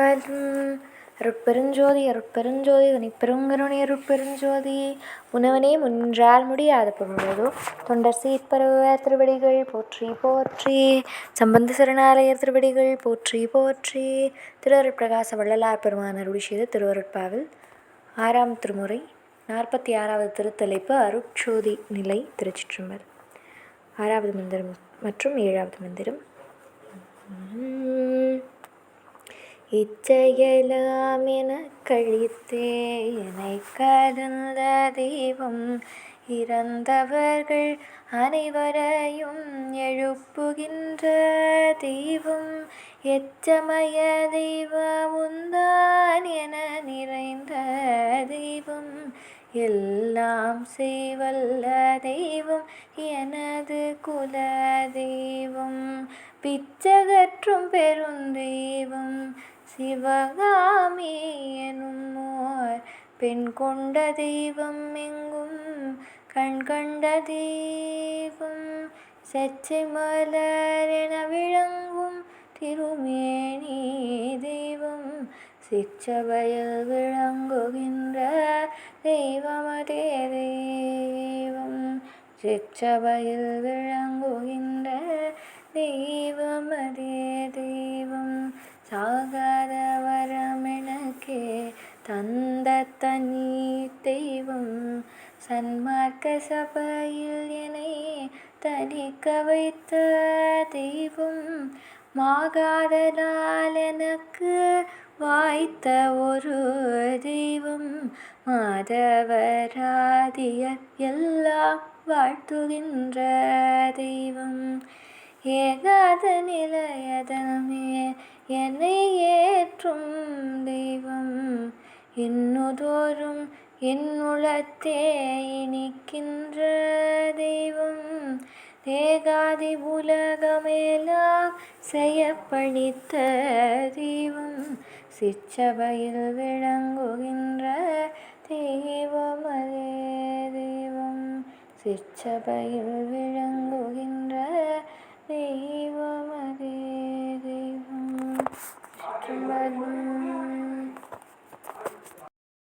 வரும் அருட்பெருஞ்சோதி அருட்பெருஞ்சோதி தனிப்பெருங்கருணை அருட்பெருஞ்சோதி. உணவனே முன்றால் முடியாத பொருளதோ தொண்டர் சீர்பரவ திருவடிகள் போற்றி போற்றி. சம்பந்த சரணாலய திருவடிகள் போற்றி போற்றி. திருவருட்பிரகாச வள்ளலார் பெருமான் அருள் செய்த திருவருட்பாவில். ஆறாம் திருமுறை நாற்பத்தி ஆறாவது திருத்தலைப்பு அருட்சோதி நிலை திருச்சிற்றம்பர். ஆறாவது மந்திரம் மற்றும் ஏழாவது மந்திரம். இச்செயலாம் என கழித்தே என்னை கலந்த தெய்வம். இறந்தவர்கள் அனைவரையும் எழுப்புகின்ற தெய்வம். எச்சமய தெய்வம் உந்தான் என நிறைந்த தெய்வம். எல்லாம் செய்வல்ல தெய்வம் எனது குல தெய்வம். பிச்சகற்றும் பெருந்தெய்வம் சிவகாமி எனும் ஓர் பெண் கொண்ட தெய்வம் எங்கும் கண் கண்ட தெய்வம் செச்சை மலர் என விளங்கும் திருமேனி தெய்வம். சிற்றவையில் விளங்குகின்ற தெய்வமதே தெய்வம். சிற்றவையில் விளங்குகின்ற தெய்வம். சாகாத வரமெனக்கே தந்த தனி தெய்வம் சன்மார்க்க சபையில் என்னை தனிக்க வைத்த தெய்வம் மாகாதலால் எனக்கு வாய்த்த ஒரு தெய்வம் மாதவராதிய எல்லாம் வாழ்த்துகின்ற தெய்வம். ஏகாத நிலையதனமே என்னை ஏற்றும் தெய்வம். என்னுதோறும் என்னுளத்தே இனிக்கின்ற தெய்வம். தேகாதி உலகமேலாம் செய்யப்படித்த தெய்வம். சிச்சபையில் விளங்குகின்ற தெய்வம் அதே தெய்வம். சிச்சபையில் விளங்கு Tüm